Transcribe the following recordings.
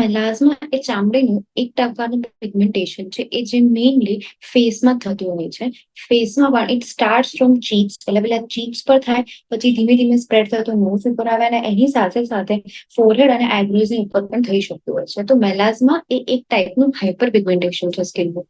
Melasma એ ચામડીનું એક ટકાનું pigmentation છે. એ જે મેઇનલી ફેસમાં થતું હોય છે. ફેસમાં પણ ઇટ સ્ટાર્ટ ફ્રોમ ચીક્સ પહેલા પહેલા ચીક્સ પર થાય, પછી ધીમે ધીમે સ્પ્રેડ થતો નોઝ ઉપર આવે અને એની સાથે સાથે ફોરહેડ અને આઈબ્રોઝની ઉપર પણ થઈ શકતું હોય છે. તો મેલાઝમા એ એક ટાઈપનું હાઇપર પિગમેન્ટેશન છે સ્કિનનું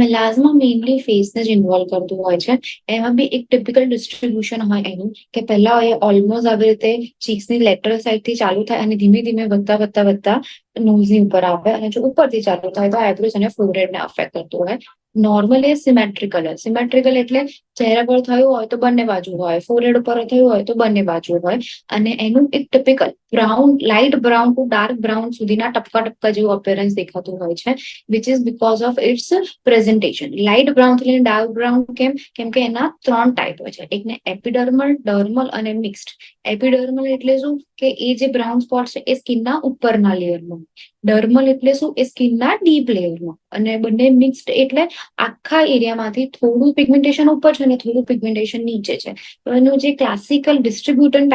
મેલાઝમા મેઇનલી ફેસને જ ઇન્વોલ્વ કરતું હોય છે. એમાં બી એક ટિપિકલ ડિસ્ટ્રીબ્યુશન હોય એનું, કે પહેલા એ ઓલમોસ્ટ આવી રીતે ચીક્સની લેટરલ સાઈડથી ચાલુ થાય અને ધીમે ધીમે વધતા વધતા વધતા નોઝની ઉપર આવે અને જો ઉપરથી ચાલુ થાય તો આઈબ્રોઝ અને ફોરહેડને અફેક્ટ કરતું હોય. નોર્મલ એ સિમેટ્રિકલ સિમેટ્રિકલ એટલે ચહેરા પર થયું હોય તો બંને બાજુ હોય. ફોરહેડ ઉપર થયું હોય તો બંને બાજુ હોય. અને એનું એક typical brown light brown to dark brown સુધીના ટપકા ટપકા જેવું અપેરન્સ દેખાતું હોય છે which is because of its presentation light બ્રાઉનથી લઈને ડાર્ક બ્રાઉન કેમ? કેમ કે એના ત્રણ ટાઈપ હોય છે. એકને એપિડર્મલ ડર્મલ અને મિક્સ્ડ એપિડર્મલ એટલે શું? કે એ જે બ્રાઉન સ્પોટ છે, એ સ્કિનના ઉપરના લેયરમાં ડર્મલ એટલે શું? એ સ્કિનના ડીપ લેયરમાં. અને બંને મિક્સ્ડ એટલે આખા એરિયામાંથી થોડું પિગમેન્ટેશન ઉપર છે અને થોડું પિગમેન્ટેશન નીચે છે. તો એનું જે ક્લાસિકલ ડિસ્ટ્રીબ્યુટન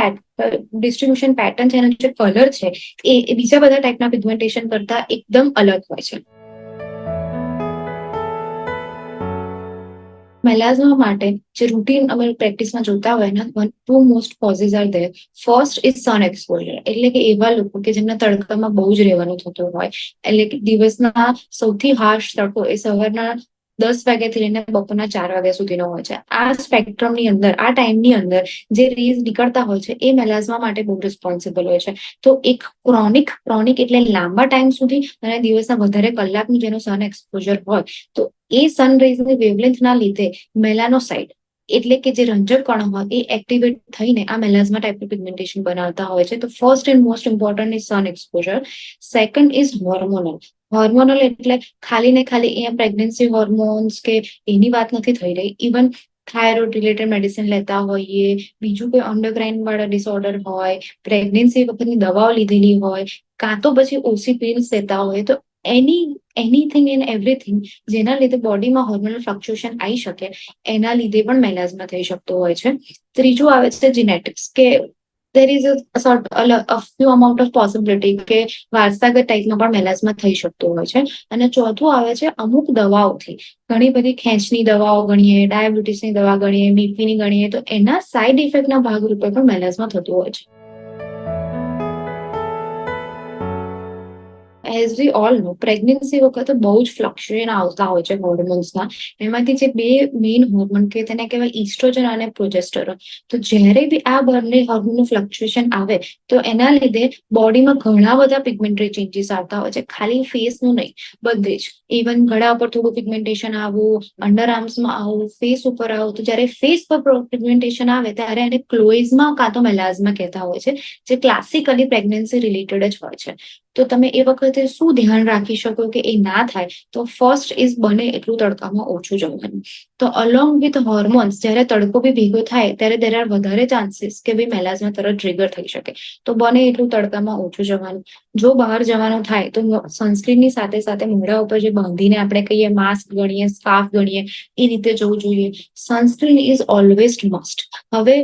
ડિસ્ટ્રીબ્યુશન પેટર્ન છે, એનો જે કલર છે, એ બીજા બધા ટાઈપના પિગમેન્ટેશન કરતા એકદમ અલગ હોય છે. મેલાઝમા માટે જે રૂટીન અમે પ્રેક્ટિસમાં જોતા હોય ને one two most causes are there first is sun exposure એટલે કે એવા લોકો કે જેમને તડકામાં બહુ જ રહેવાનું થતું હોય. એટલે કે દિવસના સૌથી હાર્શ તડકો એ સવારના દસ વાગ્યાથી લઈને બપોરના ચાર વાગ્યા સુધીનો હોય છે. આ સ્પેક્ટ્રમની અંદર, આ ટાઈમની અંદર જે રેઝ નીકળતા હોય છે, એ મેલાઝમા માટે બહુ રિસ્પોન્સિબલ હોય છે. તો એક ક્રોનિક ક્રોનિક એટલે લાંબા ટાઈમ સુધી અને દિવસના વધારે કલાકનું જેનું સન એક્સપોઝર હોય, તો એ સનરેઝની વેવલેન્થના લીધે મેલાનોસાઇડ એટલે કે જે રંજક કણો હોય, એ એક્ટિવેટ થઈને આ મેલાઝમા ટાઈપનું પિગમેન્ટેશન બનાવતા હોય છે. તો first and most important is sun exposure second is hormonal hormonal એટલે ખાલી ને ખાલી અહીંયા પ્રેગ્નન્સી હોર્મોન્સ કે એની વાત નથી થઈ રહી. ઇવન થાઇરોઇડ રિલેટેડ મેડિસિન લેતા હોઈએ, બીજું કોઈ અંડરગ્રાઇન વાળા ડિસઓર્ડર હોય પ્રેગ્નન્સી વખતની દવાઓ લીધેલી હોય, કાં તો પછી ઓસી પિલ્સ લેતા હોય, તો એની એનીથિંગ એન્ડ એવરીથિંગ જેના લીધે બોડીમાં હોર્મોનલ ફ્લક્ચ્યુએશન આવી શકે, એના લીધે પણ મેલાઝમા થઈ શકતો હોય છે. ત્રીજું આવે છે જીનેટિક્સ કે there is a sort a few amount of possibility કે વારસાગત ટાઈપનો પણ મેલાઝમા થઈ શકતો હોય છે. અને ચોથું આવે છે અમુક દવાઓથી. ઘણી બધી ખેંચની દવાઓ ગણીએ, ડાયાબિટીસની દવા ગણીએ, બીપીની ગણીએ, તો એના સાઇડ ઇફેક્ટના ભાગરૂપે પણ મેલાઝમા થતું હોય છે. As we all know pregnancy વખતે બહુ જ ફ્લક્ચ્યુએશન આવતા હોય છે હોર્મોન્સના એમાંથી જે બે મેઇન હોર્મોન કે તેને કહેવાય ઇસ્ટ્રોજન અને પ્રોજેસ્ટરોન તો જ્યારે બી આ બંને હોર્મોનનું ફ્લક્ચ્યુએશન આવે, તો એના લીધે બોડીમાં ઘણા બધા પિગમેન્ટરી ચેન્જીસ આવતા હોય છે. ખાલી ફેસનું નહીં, બધે જ. ઇવન ગળા ઉપર થોડું પિગમેન્ટેશન આવું અંડર આર્મ્સમાં આવું ફેસ ઉપર આવવું તો જ્યારે ફેસ પર પિગમેન્ટેશન આવે, ત્યારે એને ક્લોઇઝમાં કાં તો મેલાઝમાં કહેતા હોય છે, જે ક્લાસિકલી પ્રેગ્નન્સી રિલેટેડ જ હોય છે. તો તમે એ વખતે શું ધ્યાન રાખી શકો કે એ ના થાય? તો ફર્સ્ટ ઇઝ બને એટલું તડકામાં ઓછું જવાનું તો અલોંગ વિથ હોર્મોન્સ જ્યારે તડકો બી ભેગો થાય, ત્યારે દેર આર વધારે ચાન્સીસ કે ભાઈ મેલાઝમાં તરત ટ્રિગર થઈ શકે. તો બને એટલું તડકામાં ઓછું જવાનું જો બહાર જવાનું થાય, તો સનસ્ક્રીનની સાથે સાથે મોઢા ઉપર જે બાંધીને આપણે કહીએ માસ્ક ગણીએ સ્કાર્ફ ગણીએ, એ રીતે જવું જોઈએ. સનસ્ક્રીન ઇઝ ઓલવેઝ મસ્ટ હવે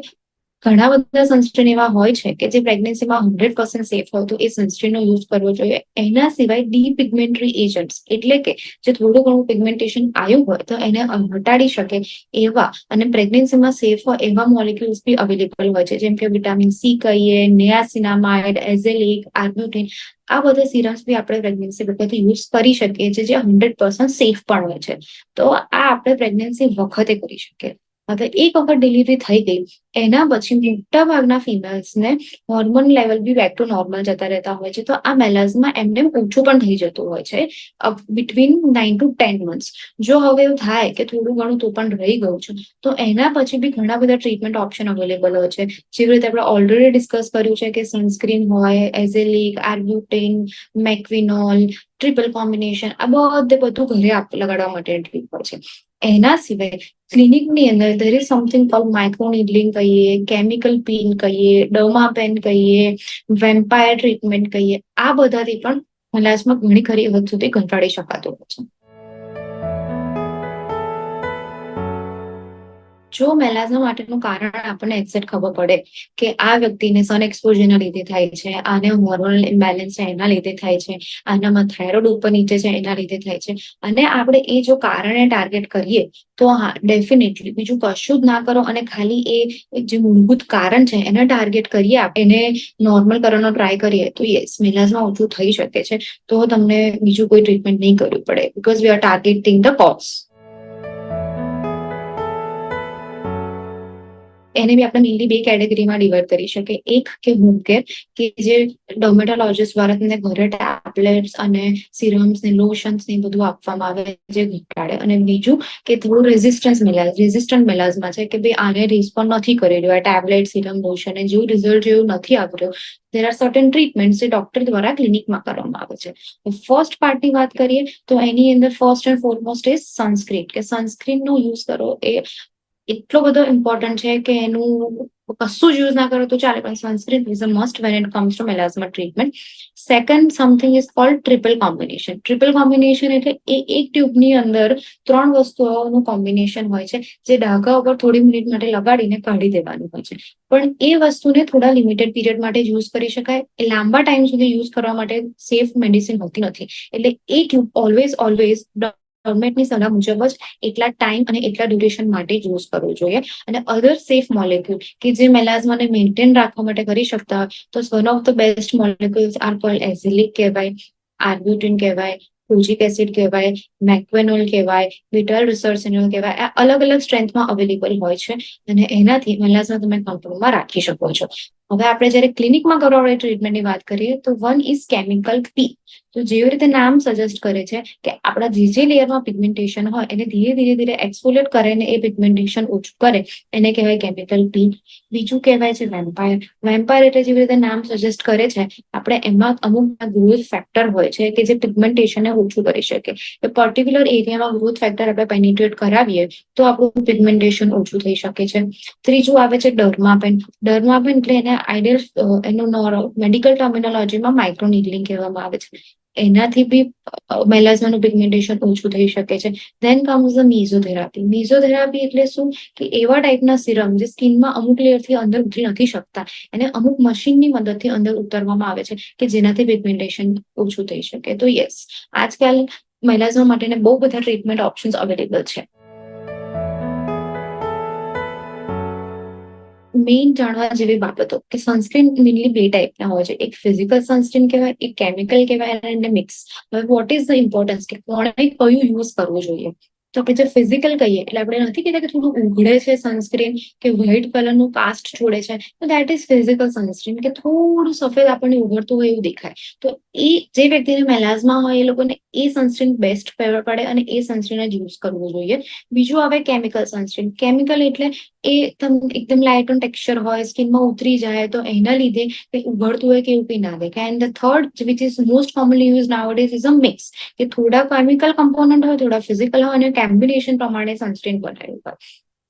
ઘણા બધા સનસ્ક્રીન એવા હોય છે કે જે પ્રેગ્નન્સીમાં હંડ્રેડ પર્સન્ટ સેફ હોય તો એ સનસ્ક્રીનનો યુઝ કરવો જોઈએ. એના સિવાય ડી પિગમેન્ટરી એજન્ટ્સ એટલે કે જે થોડું ઘણું પિગમેન્ટેશન આવ્યું હોય તો એને હટાડી શકે એવા અને પ્રેગ્નન્સીમાં સેફ હોય એવા મોલિક્યુલ્સ બી અવેલેબલ હોય છે. જેમ કે વિટામિન સી કહીએ નેયાસિનામાઇડ એઝેલિક આર્બ્યુટિન આ બધા સિરમ્સ બી આપણે પ્રેગ્નન્સી વખતે યુઝ કરી શકીએ છીએ, જે હંડ્રેડ પર્સન્ટ સેફ પણ હોય છે. તો આ આપણે પ્રેગ્નન્સી વખતે કરી શકીએ. હવે એક વખત ડિલિવરી થઈ ગઈ. એના પછી મોટા ભાગના ફિમેલ્સને hormone level be back to normal જતા રહેતા હોય છે. તો આ મેલાઝમાં એમને ઓછું પણ થઈ જતું હોય છે. Between nine to ten months જો હવે એવું થાય કે થોડું ઘણું તો પણ રહી ગયું છે, તો એના પછી બી ઘણા બધા ટ્રીટમેન્ટ ઓપ્શન અવેલેબલ હોય છે. જેવી રીતે આપણે ઓલરેડી ડિસ્કસ કર્યું છે કે સનસ્ક્રીન હોય એઝેલિક આર્બ્યુટેન મેક્વિનોલ ટ્રિપલ કોમ્બિનેશન આ બધે બધું ઘરે લગાડવા માટે ટ્રીટ હોય છે. એના સિવાય ક્લિનિકની અંદર there is something call microneedling કહીએ કેમિકલ પીન કહીએ ડોમા પેન કહીએ વેમ્પાયર ટ્રીટમેન્ટ કહીએ, આ બધાથી પણ મલાસમાં ઘણી ખરી હદ સુધી ઘટાડી શકાતું હોય છે. જો મેલાઝા માટેનું કારણ આપણને એક્ઝેક્ટ ખબર પડે કે આ વ્યક્તિને સન એક્સપોઝરના લીધે થાય છે, આને હોર્મોનલ ઇમ્બેલેન્સ છે એના લીધે થાય છે, આનામાં થાઇરોઇડ ઉપર નીચે છે એના લીધે થાય છે. અને આપણે એ જો કારણે ટાર્ગેટ કરીએ તો હા ડેફિનેટલી બીજું કશું જ ના કરો અને ખાલી એ જે મૂળભૂત કારણ છે એને ટાર્ગેટ કરીએ એને નોર્મલ કરવાનો ટ્રાય કરીએ તો યસ મેલાઝમાં ઓછું થઈ શકે છે. તો તમને બીજું કોઈ ટ્રીટમેન્ટ નહીં કરવી પડે because we are targeting the cause એને બી આપણે મેઇનલી બે કેટેગરીમાં ડિવાઈડ કરી શકીએ. એક કે હોમ કેર કે જે ડોમેટોલોજીસ્ટ દ્વારા તમને ઘરે ટેબ્લેટ્સ અને સિરમ્સ ને લોશન્સ ને બધું આપવામાં આવે જે ઘટાડે. અને બીજું કે થોડું રેઝિસ્ટન્સ મેલાઝ રેઝિસ્ટન્ટ મેલાઝમાં છે કે ભાઈ આને રિસ્પોન્ડ નથી કરી રહ્યું. આ ટેબ્લેટ સિરમ લોશન જેવું રિઝલ્ટ જેવું નથી આવી રહ્યું. દેર આર સર્ટન ટ્રીટમેન્ટ જે ડોક્ટર દ્વારા ક્લિનિકમાં કરવામાં આવે છે. ફર્સ્ટ પાર્ટની વાત કરીએ તો એની અંદર first and foremost is sunscreen કે સનસ્ક્રીનનો યુઝ કરો એ એટલો બધો ઇમ્પોર્ટન્ટ છે કે એનું કશું જ યુઝ ના કરો તો ચાલે. પણ sunscreen is a must when it comes to melasma treatment second something is called triple combination triple combination એટલે એ એક ટ્યુબની અંદર ત્રણ વસ્તુઓનું કોમ્બિનેશન હોય છે, જે ડાઘા ઉપર થોડી મિનિટ માટે લગાડીને કાઢી દેવાનું હોય છે. પણ એ વસ્તુને થોડા લિમિટેડ પીરિયડ માટે યુઝ કરી શકાય. એ લાંબા ટાઈમ સુધી યુઝ કરવા માટે સેફ મેડિસિન હોતી નથી. એટલે એ ટ્યુબ ઓલવેઝ ઓલવેઝ ગવર્મેન્ટની સલાહ મુજબ જ એટલા ટાઈમ અને એટલા ડ્યુરેશન માટે યુઝ કરવો જોઈએ. અને અધર સેફ મોલેક્યુલ કે જે મેલાઝમાને મેન્ટેન રાખવા માટે કરી શકતા હોય, તો one of the best molecules are called azelaic કહેવાય આર્બ્યુટિન કહેવાય ફુજિક એસિડ કહેવાય મેક્વેનોલ કહેવાય વિટલ રિસર્ચિનોલ કહેવાય, આ અલગ અલગ સ્ટ્રેન્થમાં અવેલેબલ હોય છે. અને એનાથી મેલાઝમાં તમે કંટ્રોલમાં રાખી શકો છો. હવે આપણે જ્યારે ક્લિનિકમાં કરવા ટ્રીટમેન્ટની વાત કરીએ, તો વન ઇઝ કેમિકલ પી તો જેવી રીતે નામ સજેસ્ટ કરે છે કે આપણા જે જે લેયરમાં પિગમેન્ટેશન હોય, એને ધીરે ધીરે ધીરે એક્સફોલિએટ કરીને એ પિગમેન્ટેશન ઓછું કરે. એને કહેવાય કેમિકલ ટી બીજું કહેવાય છે વેમ્પાયર વેમ્પાયર એટલે જેવી રીતે નામ સજેસ્ટ કરે છે, આપણે એમાં અમુક ગ્રોથ ફેક્ટર હોય છે કે જે પિગમેન્ટેશનને ઓછું કરી શકે. એ પર્ટિક્યુલર એરિયામાં ગ્રોથ ફેક્ટર આપણે પેનિટ્રેટ કરાવીએ, તો આપણું પિગમેન્ટેશન ઓછું થઈ શકે છે. ત્રીજું આવે છે ડર્માપેન ડર્માપેન એટલે એને આઈડિયલ એનું મેડિકલ ટર્મિનોલોજીમાં માઇક્રોનિડલિંગ કહેવામાં આવે છે. એનાથી બી મેલાઝાનું પિગમેન્ટેશન ઓછું થઈ શકે છે. Then comes the mesotherapy mesotherapy એટલે શું? કે એવા ટાઈપના સિરમ જે સ્કિનમાં અમુક લેયરથી અંદર ઉતરી નથી શકતા. એને અમુક મશીનની મદદથી અંદર ઉતારવામાં આવે છે કે જેનાથી પિગમેન્ટેશન ઓછું થઈ શકે. તો યસ આજકાલ મેલાઝમા માટેને બહુ બધા ટ્રીટમેન્ટ ઓપ્શન્સ અવેલેબલ છે. મેઇન જાણવા જેવી બાબતો કે સનસ્ક્રીન મેનલી બે ટાઈપના હોય છે. એક ફિઝિકલ સનસ્ક્રીન કહેવાય, એક કેમિકલ કહેવાય અને મિક્સ હવે વોટ ઇઝ ધ ઇમ્પોર્ટન્સ કે કોણે કયું યુઝ કરવું જોઈએ? તો આપણે જે ફિઝિકલ કહીએ, એટલે આપણે નથી કહેતા કે થોડું ઉઘડે છે સનસ્ક્રીન કે વ્હાઇટ કલરનું કાસ્ટ છોડે છે, તો દેટ ઇઝ ફિઝિકલ સનસ્ક્રીન કે થોડું સફેદ આપણને ઉઘડતું હોય એવું દેખાય. તો એ જે વ્યક્તિને મેલાઝમાં હોય એ લોકોને એ સનસ્ક્રીન બેસ્ટ પડે અને એ સનસ્ક્રીન જ યુઝ કરવું જોઈએ. બીજું આવે કેમિકલ સનસ્ક્રીન કેમિકલ એટલે એ તમને એકદમ લાઇટ ઓન ટેક્સચર હોય સ્કિનમાં ઉતરી જાય તો એના લીધે કંઈ ઉઘડતું હોય કે એવું કંઈ ના દેખાય and the third which is most commonly use nowadays is a mix કે થોડા કેમિકલ કમ્પોનન્ટ હોય, થોડા ફિઝિકલ હોય અને કોમ્બિનેશન પ્રમાણે સનસ્ક્રીન બનાવ્યું હોય.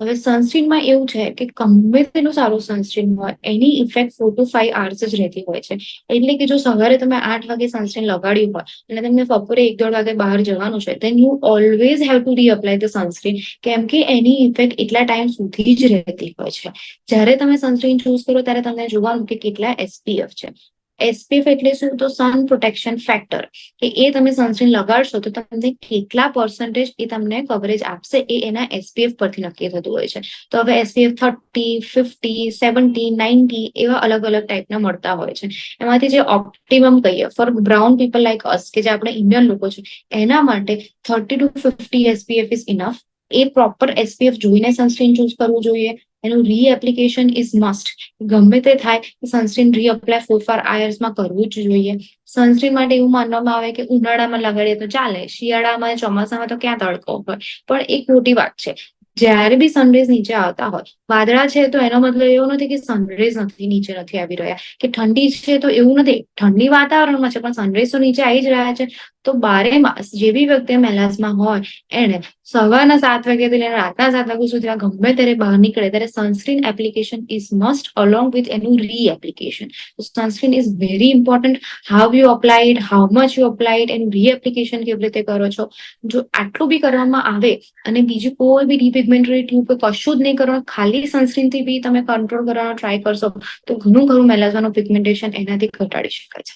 હવે સનસ્ક્રીનમાં એવું છે કે ગમે તેનું સારું સનસ્ક્રીન હોય, એની effect four to five hours જ રહેતી હોય છે. એટલે કે જો સવારે તમે આઠ વાગે સનસ્ક્રીન લગાડ્યું હોય અને તમને બપોરે એક દોઢ વાગે બહાર જવાનું છે then you always have to reapply the sunscreen કેમ કે એની ઇફેક્ટ એટલા ટાઈમ સુધી જ રહેતી હોય છે. જ્યારે તમે સનસ્ક્રીન ચૂઝ કરો, ત્યારે તમને જોવાનું કે કેટલા એસપીએફ છે. એસપીએફ એટલે શું? તો સન પ્રોટેક્શન ફેક્ટર કે એ તમે સનસ્ક્રીન લગાડશો તો તમને કેટલા પર્સન્ટેજ એ તમને કવરેજ આપશે એ એના એસપીએફ પરથી નક્કી થતું હોય છે. તો હવે SPF thirty fifty seventy ninety એવા અલગ અલગ ટાઈપના મળતા હોય છે. એમાંથી જે ઓપ્ટિમમ કહીએ for brown people like us કે જે આપણે ઇન્ડિયન લોકો છે, એના માટે thirty to fifty SPF is enough A proper SPF જોઈને સનસ્ક્રીન ચૂઝ કરવું જોઈએ. એનું રીએપ્લિકેશન ઇઝ મસ્ટ ગમે તે થાય સનસ્ક્રીન રીઅપ્લાય ફોર ફાર આયર્સમાં કરવું જ જોઈએ. સનસ્ક્રીન માટે એવું માનવામાં આવે કે ઉનાળામાં લગાડીએ તો ચાલે, શિયાળામાં ચોમાસામાં તો ક્યાં તડકો હોય? પણ એક મોટી વાત છે, જ્યારે બી સનરેઝ નીચે આવતા હોય, વાદળા છે તો એનો મતલબ એવો નથી કે સનરેઝ નથી, નીચે નથી આવી રહ્યા. કે ઠંડી છે તો એવું નથી, ઠંડી વાતાવરણમાં છે, પણ સનરેઝ તો નીચે આવી જ રહ્યા છે. તો બારે માસ જે બી વ્યક્તિ મહેલાસમાં હોય, એને સવારના સાત વાગ્યાથી લઈને રાતના સાત વાગ્યા સુધી ગમે ત્યારે બહાર નીકળે, ત્યારે sunscreen application is must along with એનું re application sunscreen is very important how you applied how much you applied એનું રી એપ્લિકેશન કેવી રીતે કરો છો? જો આટલું બી કરવામાં આવે અને બીજું કોઈ બી ડિપિગમેન્ટરી ટ્યુબ કશું જ નહીં કરવાનું, ખાલી સનસ્ક્રીનથી બી તમે કંટ્રોલ કરવાનો ટ્રાય કરશો, તો ઘણું ઘણું મેલાઝમાનું પિગમેન્ટેશન એનાથી ઘટાડી શકાય છે.